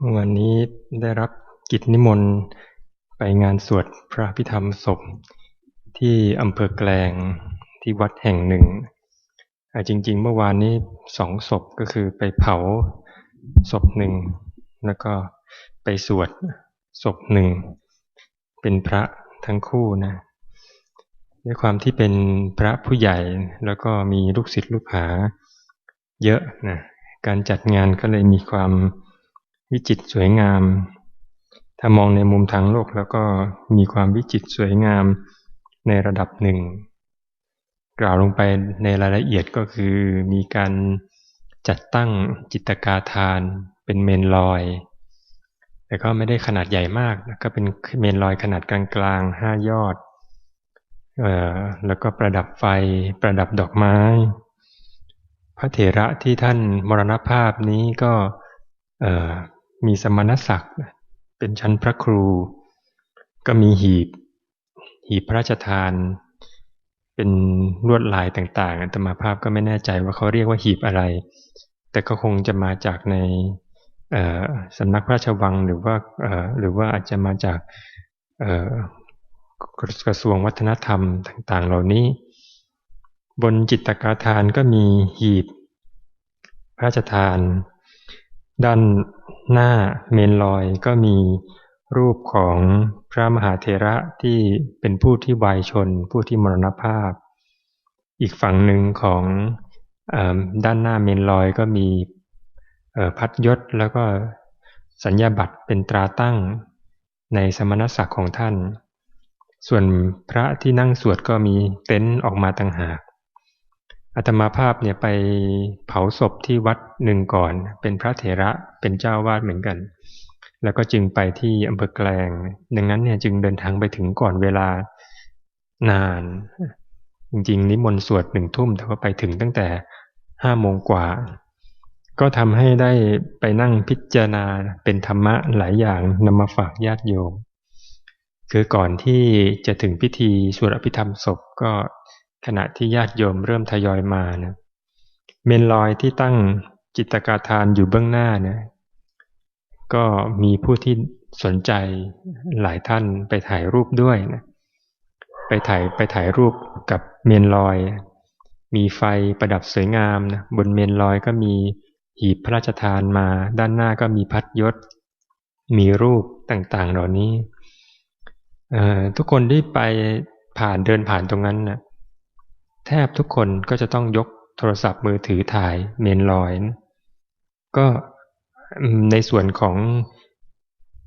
เมื่อวันนี้ได้รับกิจนิมนต์ไปงานสวดพระพิธรรมศพ ที่อำเภอแกลงที่วัดแห่งหนึ่ง จริง ๆ เมื่อวานนี้สองศพก็คือไปเผาศพหนึ่ง แล้วก็ไปสวดศพหนึ่ง เป็นพระทั้งคู่นะด้วยความที่เป็นพระผู้ใหญ่แล้วก็มีลูกศิษย์ลูกหาเยอะนะการจัดงานก็เลยมีความ วิจิตสวยงาม ถ้ามองในมุมทางโลกแล้วก็มีความวิจิตสวยงามในระดับหนึ่ง กล่าวลงไปในรายละเอียดก็คือมีการจัดตั้งจิตกาทานเป็นเมนลอย แต่ก็ไม่ได้ขนาดใหญ่มาก ก็เป็นเมนลอยขนาดกลางๆห้ายอดแล้วก็ประดับไฟประดับดอกไม้ พระเถระที่ท่านมรณภาพนี้ก็ มีสมณศักดิ์เป็นชั้นพระครู ก็มีหีบ หีบพระราชทาน เป็นลวดลายต่างๆอัตมาภาพก็ไม่แน่ใจว่าเขาเรียกว่าหีบอะไร แต่ก็คงจะมาจากในสำนักพระราชวังหรือว่าหรือว่าอาจจะมาจากกระทรวงวัฒนธรรมต่าง ๆ เหล่านี้ บนจิตกาทานก็มีหีบพระราชทาน ด้าน หน้าเมนลอยก็มีรูปของพระมหาเถระที่เป็นผู้ที่วายชน ผู้ที่มรณภาพ อีกฝั่งหนึ่งของด้านหน้าเมนลอยก็มีพัดยศแล้วก็สัญญาบัตรเป็นตราตั้งในสมณศักดิ์ของท่าน ส่วนพระที่นั่งสวดก็มีเต็นท์ออกมาต่างหาก อาตมาภาพเนี่ยไปเผาศพที่วัดหนึ่งก่อน เป็นพระเถระเป็นเจ้าวาดเหมือนกัน แล้วก็จึงไปที่อำเภอแกลงดังนั้นเนี่ยจึงเดินทางไปถึงก่อนเวลานาน จริงๆนิมนต์สวดหนึ่งทุ่มแต่ว่าไปถึงตั้งแต่ห้าโมงกว่า ก็ทำให้ได้ไปนั่งพิจารณาเป็นธรรมะหลายอย่างนำมาฝากญาติโยมคือก่อนที่จะถึงพิธีสวดอภิธรรมศพก็ ขณะที่ญาติโยมเริ่มทยอยมานะเมนลอยที่ตั้งจิตกาทานอยู่เบื้องหน้านะก็มีผู้ที่สนใจหลายท่านไปถ่ายรูปด้วยนะไปถ่ายไปถ่ายรูปกับเมนลอย มีไฟประดับสวยงามนะบนเมนลอยก็มีหีบพระราชทานมา ด้านหน้าก็มีพัดยศ มีรูปต่างๆเหล่านี้ทุกคนที่ไปผ่านเดินผ่านตรงนั้นนะ แทบทุกคนก็จะต้องยกโทรศัพท์มือถือถ่ายเมนลอยนะก็ในส่วนของ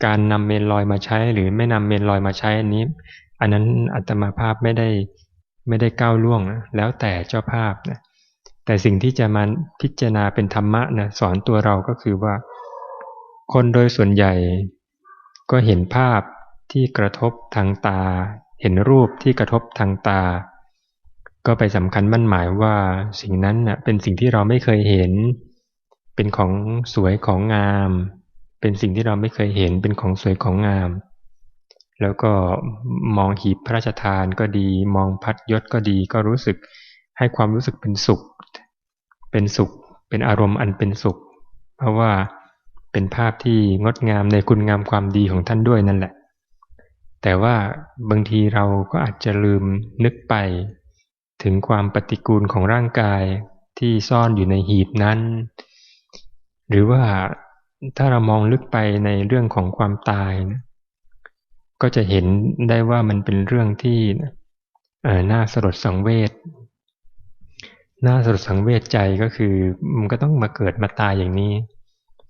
การนำเมนลอยมาใช้ หรือไม่นำเมนลอยมาใช้อันนี้ อันนั้นอัตมาภาพไม่ได้ไม่ได้ก้าวล่วงนะแล้วแต่เจ้าภาพนะแต่สิ่งที่จะมาพิจารณาเป็นธรรมะนะสอนตัวเราก็คือว่า คนโดยส่วนใหญ่ก็เห็นภาพที่กระทบทางตา เห็นรูปที่กระทบทางตา ก็ไปสำคัญมั่นหมายว่าสิ่งนั้นเป็นสิ่งที่เราไม่เคยเห็น เป็นของสวยของงาม เป็นสิ่งที่เราไม่เคยเห็น เป็นของสวยของงาม แล้วก็มองหีบพระราชทานก็ดี มองพัดยศก็ดี ก็รู้สึกให้ความรู้สึกเป็นสุข เป็นสุข เป็นอารมณ์อันเป็นสุข เพราะว่าเป็นภาพที่งดงามในคุณงามความดีของท่านด้วยนั่นแหละ แต่ว่าบางทีเราก็อาจจะลืมนึกไป ถึงความปฏิกูลของร่างกายที่ซ่อนอยู่ในหีบนั้น หรือว่าถ้าเรามองลึกไปในเรื่องของความตายนะก็จะเห็นได้ว่ามันเป็นเรื่องที่น่าสลดสังเวชน่าสลดสังเวชใจก็คือมันก็ต้องมาเกิดมาตายอย่างนี้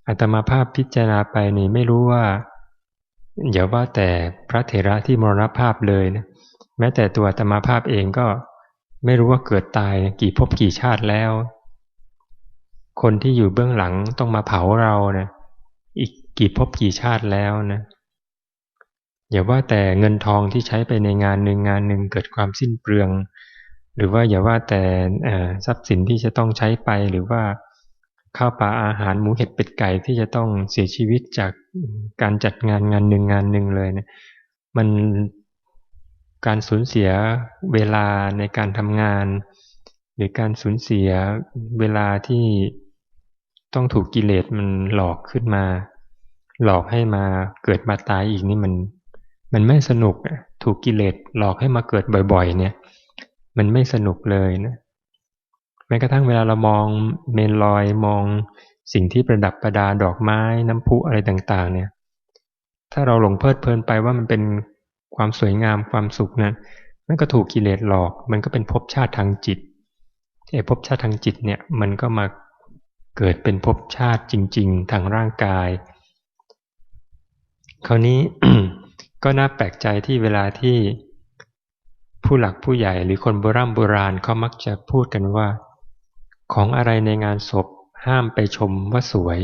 อาตมาภาพพิจารณาไปนี่ไม่รู้ว่าอย่าว่าแต่พระเถระที่มรณภาพเลยนะแม้แต่ตัวอาตมาภาพเองก็ ไม่รู้ว่าเกิดตายกี่ภพกี่ชาติแล้ว คนที่อยู่เบื้องหลังต้องมาเผาเรานะอีกกี่ภพกี่ชาติแล้วนะอย่าว่าแต่เงินทองที่ใช้ไปในงานหนึ่งงานหนึ่งเกิดความสิ้นเปลือง หรือว่าอย่าว่าแต่ทรัพย์สินที่จะต้องใช้ไปหรือว่าข้าวปลาอาหารหมูเห็ดเป็ดไก่ที่จะต้องเสียชีวิตจากการจัดงานงานหนึ่งงานหนึ่งเลยเนะมัน การสูญเสียเวลาในการทำงาน หรือการสูญเสียเวลาที่ต้องถูกกิเลสมันหลอกขึ้นมา หลอกให้มาเกิดมาตายอีกนี่มัน มันไม่สนุกถูกกิเลสหลอกให้มาเกิดบ่อยๆ เนี่ย มันไม่สนุกเลยนะแม้กระทั่งเวลาเรามองเมนลอยมองสิ่งที่ประดับประดาดอกไม้น้ำพุอะไรต่างๆ เนี่ย ถ้าเราหลงเพลิดเพลินไปว่ามันเป็น ความสวยงามความสุขนั้นมันก็ถูกกิเลสหลอก มันก็เป็นภพชาติทางจิตไอ้ภพชาติทางจิตเนี่ยมันก็มาเกิดเป็นภพชาติจริง ๆ ทางร่างกาย คราวนี้ก็น่าแปลกใจที่เวลาที่ผู้หลักผู้ใหญ่หรือคนโบราณโบราณเขามักจะพูดกันว่า ของอะไรในงานศพห้ามไปชมว่าสวย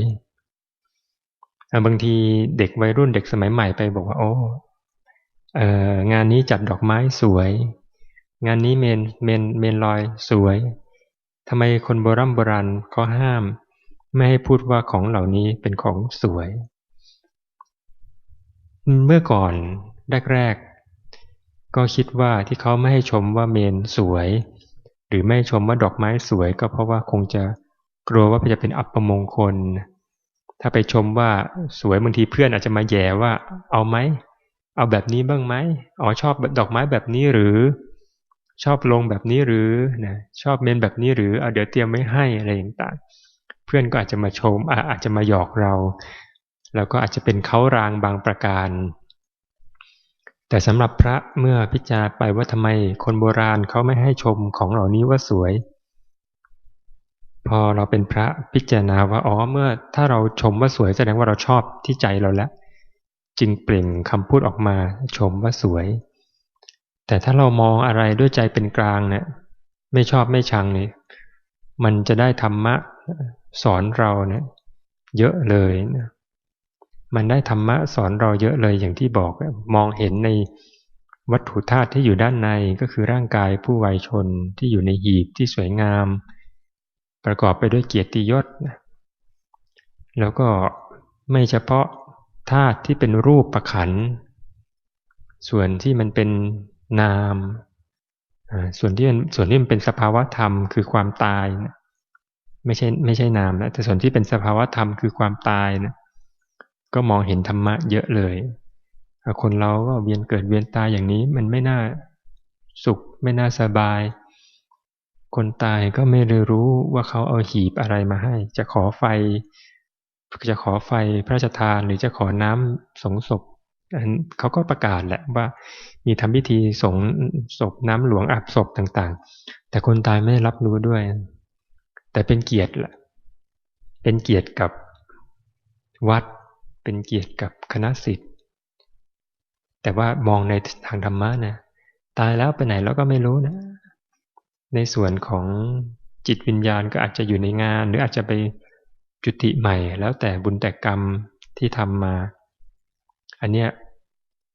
บางทีเด็กวัยรุ่นเด็กสมัยใหม่ไปบอกว่าโอ้ งานนี้จัดดอกไม้สวย งานนี้เมนเมนเมนลอยสวยทำไมคนโบราณโบราณเขาห้าม ไม่ให้พูดว่าของเหล่านี้เป็นของสวย เมื่อก่อนแรกๆก็คิดว่าที่เขาไม่ให้ชมว่าเมนสวย หรือไม่ชมว่าดอกไม้สวย ก็เพราะว่าคงจะกลัวว่าจะเป็นอัปมงคล ถ้าไปชมว่าสวยบางทีเพื่อนอาจจะมาแย่ว่าเอาไหม เอาแบบนี้บ้างไหมอ๋อชอบดอกไม้แบบนี้หรือ ชอบลงแบบนี้หรือนะชอบเมนแบบนี้หรือเอาเดี๋ยวเตรียมไว้ให้อะไรต่างๆ เพื่อนก็อาจจะมาชมอาจจะมาหยอกเรา แล้วก็อาจจะเป็นเขารางบางประการ แต่สำหรับพระเมื่อพิจารณาไปว่าทำไมคนโบราณเขาไม่ให้ชมของเหล่านี้ว่าสวย พอเราเป็นพระพิจารณาว่าอ๋อเมื่อถ้าเราชมว่าสวยแสดงว่าเราชอบที่ใจเราแล้ว จึงเปล่งคำพูดออกมาชมว่าสวย แต่ถ้าเรามองอะไรด้วยใจเป็นกลางเนี่ยไม่ชอบไม่ชังเนี่ยมันจะได้ธรรมะสอนเราเนี่ยเยอะเลยนะมันได้ธรรมะสอนเราเยอะเลยอย่างที่บอกมองเห็นในวัตถุธาตุที่อยู่ด้านในก็คือร่างกายผู้วัยชนที่อยู่ในหีบที่สวยงาม ประกอบไปด้วยเกียรติยศ แล้วก็ไม่เฉพาะ ธาตุที่เป็นรูปประขัน ส่วนที่มันเป็นนาม ส่วนที่ส่วนที่มันเป็นสภาวะธรรมคือความตายนะไม่ใช่ไม่ใช่นามนะแต่ส่วนที่เป็นสภาวะธรรมคือความตายนะก็มองเห็นธรรมะเยอะเลยคนเราก็เวียนเกิดเวียนตายอย่างนี้มันไม่น่าสุข ไม่น่าสบาย คนตายก็ไม่ได้รู้ว่าเขาเอาหีบอะไรมาให้ จะขอไฟ จะขอไฟพระราชทานหรือจะขอน้ำสงศพเขาก็ประกาศแหละว่ามีทำพิธีสงศพน้ำหลวงอาบศพต่างๆ แต่คนตายไม่ได้รับรู้ด้วย แต่เป็นเกียรติแหละเป็นเกียรติกับวัด เป็นเกียรติกับคณะสิทธิ์แต่ว่ามองในทางธรรมะนะตายแล้วไปไหนเราก็ไม่รู้นะ ในส่วนของจิตวิญญาณก็อาจจะอยู่ในงาน หรืออาจจะไป จุติใหม่แล้วแต่บุญแต่กรรมที่ทำมา อันเนี้ย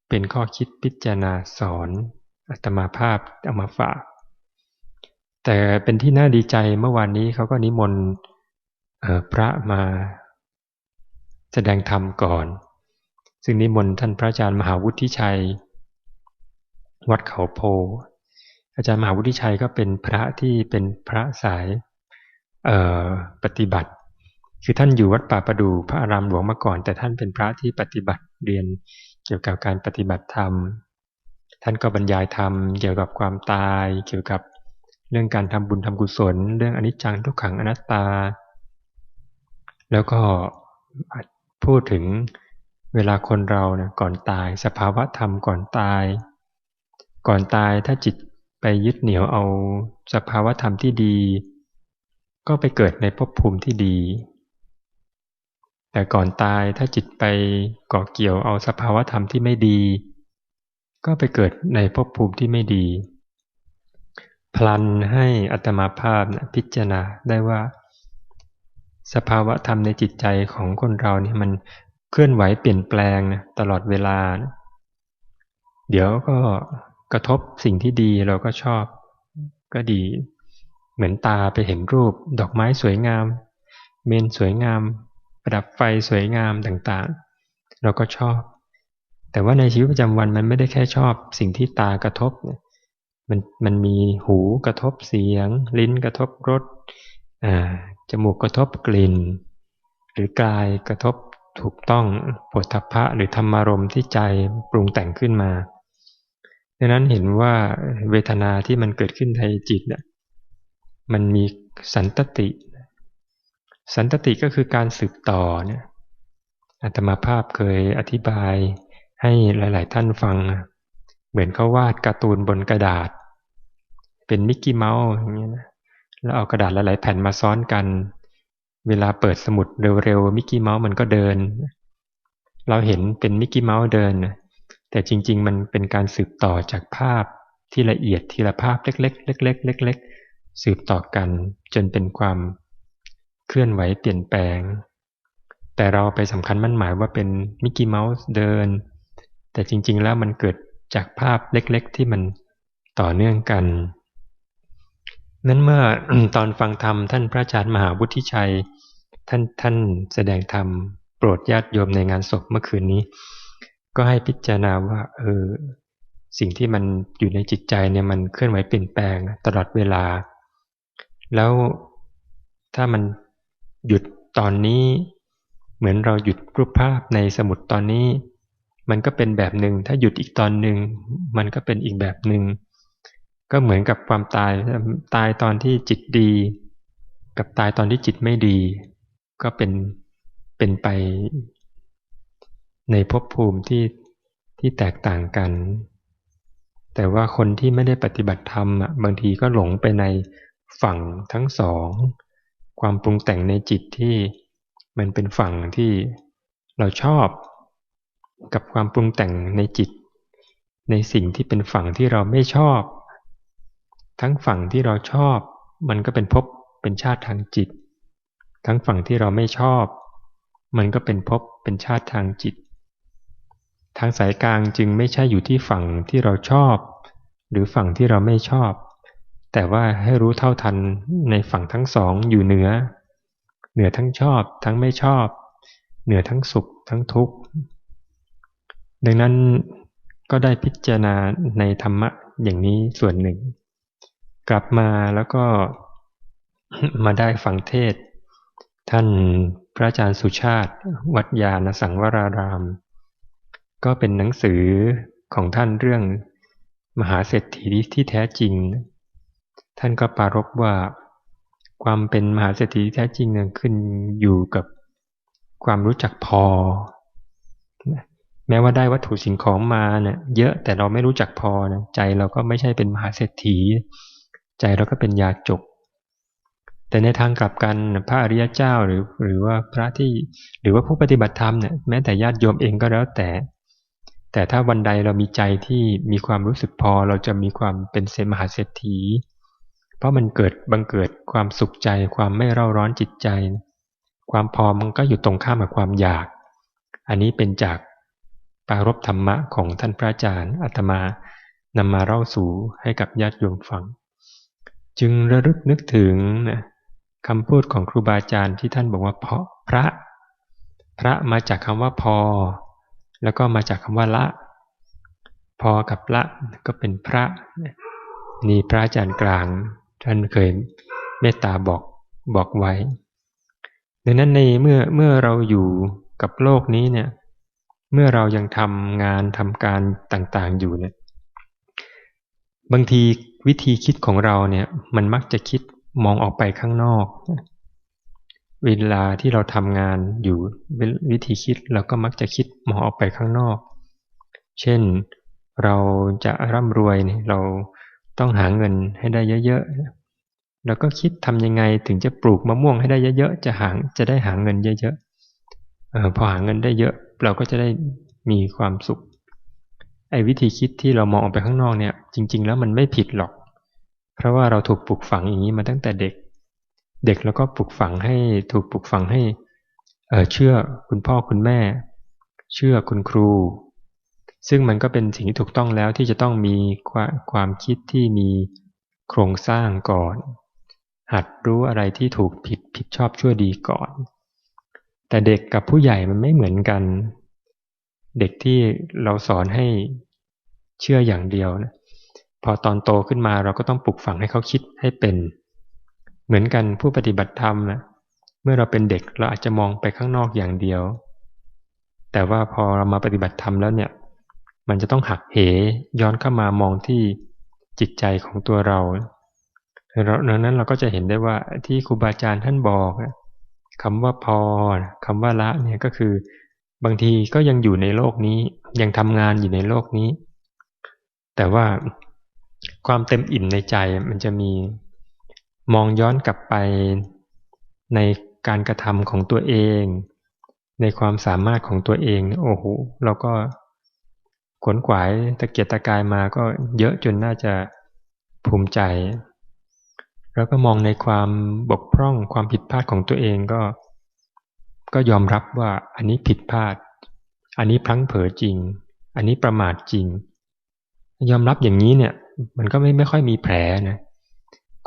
เป็นข้อคิดพิจารณาสอนอัตมาภาพเอามาฝาก แต่เป็นที่น่าดีใจเมื่อวานนี้เขาก็นิมนต์พระมาแสดงธรรมก่อน ซึ่งนิมนต์ท่านพระอาจารย์มหาวุฒิชัย วัดเขาโพ อาจารย์มหาวุฒิชัยก็เป็นพระที่เป็นพระสายปฏิบัติ คือท่านอยู่วัดป่าประดูพระอารามหลวงมาก่อน แต่ท่านเป็นพระที่ปฏิบัติเรียนเกี่ยวกับการปฏิบัติธรรม ท่านก็บรรยายธรรมเกี่ยวกับความตาย เกี่ยวกับเรื่องการทำบุญทำกุศล เรื่องอนิจจังทุกขังอนัตตา แล้วก็พูดถึงเวลาคนเราเนี่ยก่อนตาย สภาวะธรรมก่อนตาย ก่อนตายถ้าจิตไปยึดเหนี่ยวเอาสภาวะธรรมที่ดี ก็ไปเกิดในภพภูมิที่ดี แต่ก่อนตายถ้าจิตไปเกาะเกี่ยวเอาสภาวธรรมที่ไม่ดี ก็ไปเกิดในภพภูมิที่ไม่ดี พลันให้อัตมาภาพนะพิจารณาได้ว่า สภาวธรรมในจิตใจของคนเราเนี่ยมันเคลื่อนไหวเปลี่ยนแปลงนะตลอดเวลานะเดี๋ยวก็กระทบสิ่งที่ดีเราก็ชอบก็ดี เหมือนตาไปเห็นรูป ดอกไม้สวยงาม เมนสวยงาม ประดับไฟสวยงามต่างๆ เราก็ชอบ แต่ว่าในชีวิตประจำวันมันไม่ได้แค่ชอบสิ่งที่ตากระทบ มันมันมีหูกระทบเสียง ลิ้นกระทบรสจมูกกระทบกลิ่น หรือกายกระทบถูกต้องปทัพพะหรือธรรมารมที่ใจปรุงแต่งขึ้นมาดังนั้นเห็นว่าเวทนาที่มันเกิดขึ้นในจิตเนี่ยมันมีสันตติ สันตติก็คือการสืบต่อเนี่ยอาตมาภาพเคยอธิบายให้หลาย ๆ ท่านฟัง เหมือนเขาวาดการ์ตูนบนกระดาษ เป็นมิกกี้เมาส์อย่างเงี้ยนะแล้วเอากระดาษหลาย ๆ แผ่นมาซ้อนกัน เวลาเปิดสมุดเร็ว ๆ มิกกี้เมาส์มันก็เดิน เราเห็นเป็นมิกกี้เมาส์เดิน แต่จริง ๆ มันเป็นการสืบต่อจากภาพที่ละเอียดทีละภาพเล็ก ๆ เล็ก ๆ เล็ก ๆ สืบต่อกันจนเป็นความ เคลื่อนไหวเปลี่ยนแปลง แต่เราไปสำคัญมั่นหมายว่าเป็นมิกกี้เมาส์เดิน แต่จริงๆแล้วมันเกิดจากภาพเล็กๆ ที่มันต่อเนื่องกัน นั้นเมื่อตอนฟังธรรมท่านพระอาจารย์มหาวุฒิชัย ท่านท่านแสดงธรรมโปรดญาติโยมในงานศพเมื่อคืนนี้ ก็ให้พิจารณาว่าเออสิ่งที่มันอยู่ในจิตใจเนี่ยมันเคลื่อนไหวเปลี่ยนแปลงตลอดเวลา แล้วถ้ามัน หยุดตอนนี้ เหมือนเราหยุดรูปภาพในสมุดตอนนี้ มันก็เป็นแบบหนึ่งถ้าหยุดอีกตอนหนึ่งมันก็เป็นอีกแบบหนึ่งก็เหมือนกับความตายตายตอนที่จิตดี กับตายตอนที่จิตไม่ดี ก็เป็นเป็นไป ในภพภูมิที่ที่แตกต่างกัน แต่ว่าคนที่ไม่ได้ปฏิบัติธรรมบางทีก็หลงไปในฝั่งทั้งสอง ความปรุงแต่งในจิตที่มันเป็นฝั่งที่เราชอบ กับความปรุงแต่งในจิต ในสิ่งที่เป็นฝั่งที่เราไม่ชอบ ทั้งฝั่งที่เราชอบ มันก็เป็นภพเป็นชาติทางจิต ทั้งฝั่งที่เราไม่ชอบ มันก็เป็นภพเป็นชาติทางจิต ทางสายกลางจึงไม่ใช่อยู่ที่ฝั่งที่เราชอบ หรือฝั่งที่เราไม่ชอบ แต่ว่าให้รู้เท่าทันในฝั่งทั้งสองอยู่เหนือ เหนือทั้งชอบทั้งไม่ชอบ เหนือทั้งสุขทั้งทุกข์ ดังนั้นก็ได้พิจารณาในธรรมะอย่างนี้ส่วนหนึ่ง กลับมาแล้วก็มาได้ฟังเทศ ท่านพระอาจารย์สุชาติ วัดยาณสังวราราม ก็เป็นหนังสือของท่านเรื่องมหาเศรษฐีที่แท้จริง ท่านก็ปารบว่าความเป็นมหาเศรษฐีแท้จริงเนี่ยขึ้นอยู่กับความรู้จักพอ แม้ว่าได้วัตถุสิ่งของมาเนี่ยเยอะแต่เราไม่รู้จักพอนะใจเราก็ไม่ใช่เป็นมหาเศรษฐี ใจเราก็เป็นยาจก แต่ในทางกลับกันพระอริยเจ้าหรือหรือว่าพระที่หรือว่าผู้ปฏิบัติธรรมเนี่ยแม้แต่ญาติโยมเองก็แล้วแต่ แต่ถ้าวันใดเรามีใจที่มีความรู้สึกพอเราจะมีความเป็นเศรษมหาเศรษฐี เพราะมันเกิดบังเกิดความสุขใจ ความไม่เร่าร้อนจิตใจ ความพอมันก็อยู่ตรงข้ามกับความอยาก อันนี้เป็นจากปารบธรรมะของท่านพระอาจารย์อาตมานำมาเล่าสู่ให้กับญาติโยมฟัง จึงระลึกนึกถึงนะคำพูดของครูบาอาจารย์ที่ท่านบอกว่าเพราะพระ พระมาจากคำว่าพอ แล้วก็มาจากคำว่าละ พอกับละก็เป็นพระ นี่พระอาจารย์กลาง ท่านเคยเมตตาบอกบอกไว้ดังนั้นในเมื่อเมื่อเราอยู่กับโลกนี้เนี่ย เมื่อเรายังทำงานทำการต่างๆอยู่เนี่ย บางทีวิธีคิดของเราเนี่ย มันมักจะคิดมองออกไปข้างนอก เวลาที่เราทำงานอยู่วิธีคิดเราก็มักจะคิดมองออกไปข้างนอก เช่นเราจะร่ำรวยเนี่ยเรา ต้องหาเงินให้ได้เยอะๆแล้วก็คิดทำยังไงถึงจะปลูกมะม่วงให้ได้เยอะๆจะหาจะได้หาเงินเยอะๆออพอหาเงินได้เยอะ เราก็จะได้มีความสุขไอ้วิธีคิดที่เรามองออกไปข้างนอกเนี่ย จริง ๆ แล้วมันไม่ผิดหรอก เพราะว่าเราถูกปลูกฝังอย่างนี้มาตั้งแต่เด็ก เด็กแล้วก็ปลูกฝังให้ถูกปลูกฝังให้เเชื่อคุณพ่อคุณแม่ เชื่อคุณครู ซึ่งมันก็เป็นสิ่งที่ถูกต้องแล้วที่จะต้องมีความคิดที่มีโครงสร้างก่อน หัดรู้อะไรที่ถูกผิดผิดชอบชั่วดีก่อน แต่เด็กกับผู้ใหญ่มันไม่เหมือนกัน เด็กที่เราสอนให้เชื่ออย่างเดียวนะพอตอนโตขึ้นมาเราก็ต้องปลุกฝังให้เขาคิดให้เป็น เหมือนกันผู้ปฏิบัติธรรมนะเมื่อเราเป็นเด็กเราอาจจะมองไปข้างนอกอย่างเดียว แต่ว่าพอเรามาปฏิบัติธรรมแล้วเนี่ย มันจะต้องหักเหย้อนเข้ามามองที่จิตใจของตัวเราดังนั้นเราก็จะเห็นได้ว่าที่ครูบาอาจารย์ท่านบอกคำว่าพอคำว่าละเนี่ยก็คือบางทีก็ยังอยู่ในโลกนี้ ยังทำงานอยู่ในโลกนี้ แต่ว่าความเต็มอิ่มในใจมันจะมีมองย้อนกลับไปในการกระทำของตัวเอง ในความสามารถของตัวเองโอ้โหเราก็ ขวนขวายตะเกียกตะกายมาก็เยอะจนน่าจะภูมิใจ แล้วก็มองในความบกพร่องความผิดพลาดของตัวเองก็ ก็ยอมรับว่าอันนี้ผิดพลาด อันนี้พลั้งเผลอจริง อันนี้ประมาทจริง ยอมรับอย่างนี้เนี่ย มันก็ไม่ไม่ค่อยมีแผลนะ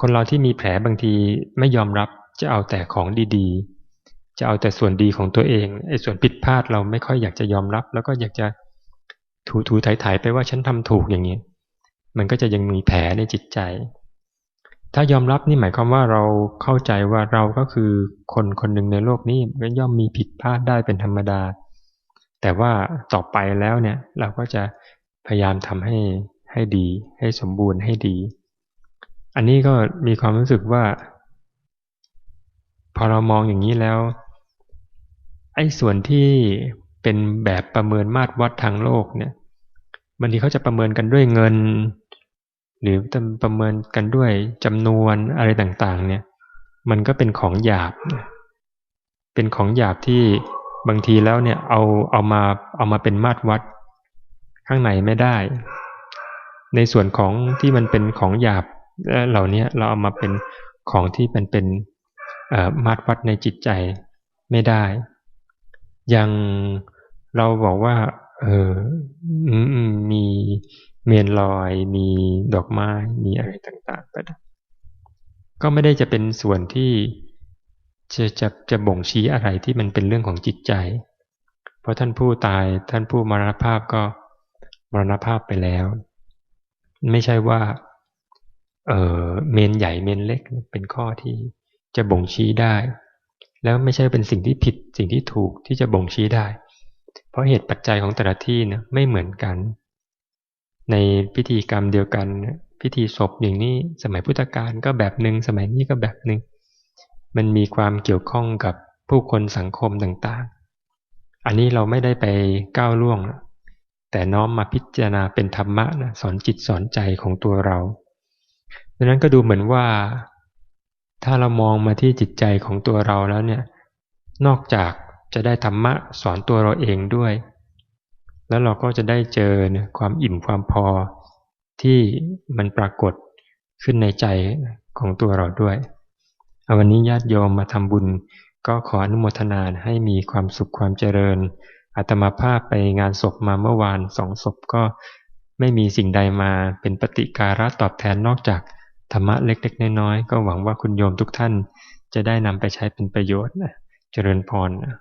คนเราที่มีแผลบางทีไม่ยอมรับจะเอาแต่ของดีๆ จะเอาแต่ส่วนดีของตัวเองไอ้ส่วนผิดพลาดเราไม่ค่อยอยากจะยอมรับ แล้วก็อยากจะ ถูถูถ่ายๆไปว่าฉันทำถูกอย่างนี้ มันก็จะยังมีแผลในจิตใจ ถ้ายอมรับนี่หมายความว่าเราเข้าใจว่าเราก็คือคนคนหนึ่งในโลกนี้ก็ย่อมมีผิดพลาดได้เป็นธรรมดา แต่ว่าต่อไปแล้วเนี่ยเราก็จะพยายามทำให้ให้ดี ให้สมบูรณ์ให้ดี อันนี้ก็มีความรู้สึกว่า พอเรามองอย่างนี้แล้วไอ้ส่วนที่ เป็นแบบประเมินมาตรวัดทางโลกเนี่ยบางทีเขาจะประเมินกันด้วยเงิน หรือประเมินกันด้วยจำนวนอะไรต่างๆ เนี่ย มันก็เป็นของหยาบ เป็นของหยาบที่บางทีแล้วเนี่ยเอาเอามาเอามาเป็นมาตรวัดข้างในไม่ได้ ในส่วนของที่มันเป็นของหยาบเหล่านี้เราเอามาเป็นของที่เป็นเป็นมาตรวัดในจิตใจไม่ได้ยัง เราบอกว่า เออมีเมนลอย มีดอกไม้ มีอะไรต่างๆไปก็ไม่ได้จะเป็นส่วนที่จะจะจะบ่งชี้อะไรที่มันเป็นเรื่องของจิตใจ เพราะท่านผู้ตายท่านผู้มรณภาพก็มรณภาพไปแล้ว ไม่ใช่ว่า เออเมนใหญ่เมนเล็กเป็นข้อที่จะบ่งชี้ได้ แล้วไม่ใช่เป็นสิ่งที่ผิดสิ่งที่ถูกที่จะบ่งชี้ได้ เพราะเหตุปัจจัยของแต่ละที่นะไม่เหมือนกัน ในพิธีกรรมเดียวกันพิธีศพอย่างนี้สมัยพุทธกาลก็แบบหนึ่งสมัยนี้ก็แบบหนึ่งมันมีความเกี่ยวข้องกับผู้คนสังคมต่างๆ อันนี้เราไม่ได้ไปก้าวล่วงแต่น้อมมาพิจารณาเป็นธรรมะนะสอนจิตสอนใจของตัวเราดังนั้นก็ดูเหมือนว่า ถ้าเรามองมาที่จิตใจของตัวเราแล้วเนี่ยนอกจาก จะได้ธรรมะสอนตัวเราเองด้วย แล้วเราก็จะได้เจอความอิ่มความพอที่มันปรากฏขึ้นในใจของตัวเราด้วย วันนี้ญาติโยมมาทำบุญก็ขออนุโมทนาให้มีความสุขความเจริญอาตมาภาพไปงานศพมาเมื่อวานสองศพก็ไม่มีสิ่งใดมาเป็นปฏิการะตอบแทนนอกจากธรรมะเล็กๆน้อยๆก็หวังว่าคุณโยมทุกท่านจะได้นำไปใช้เป็นประโยชน์เจริญพรนะ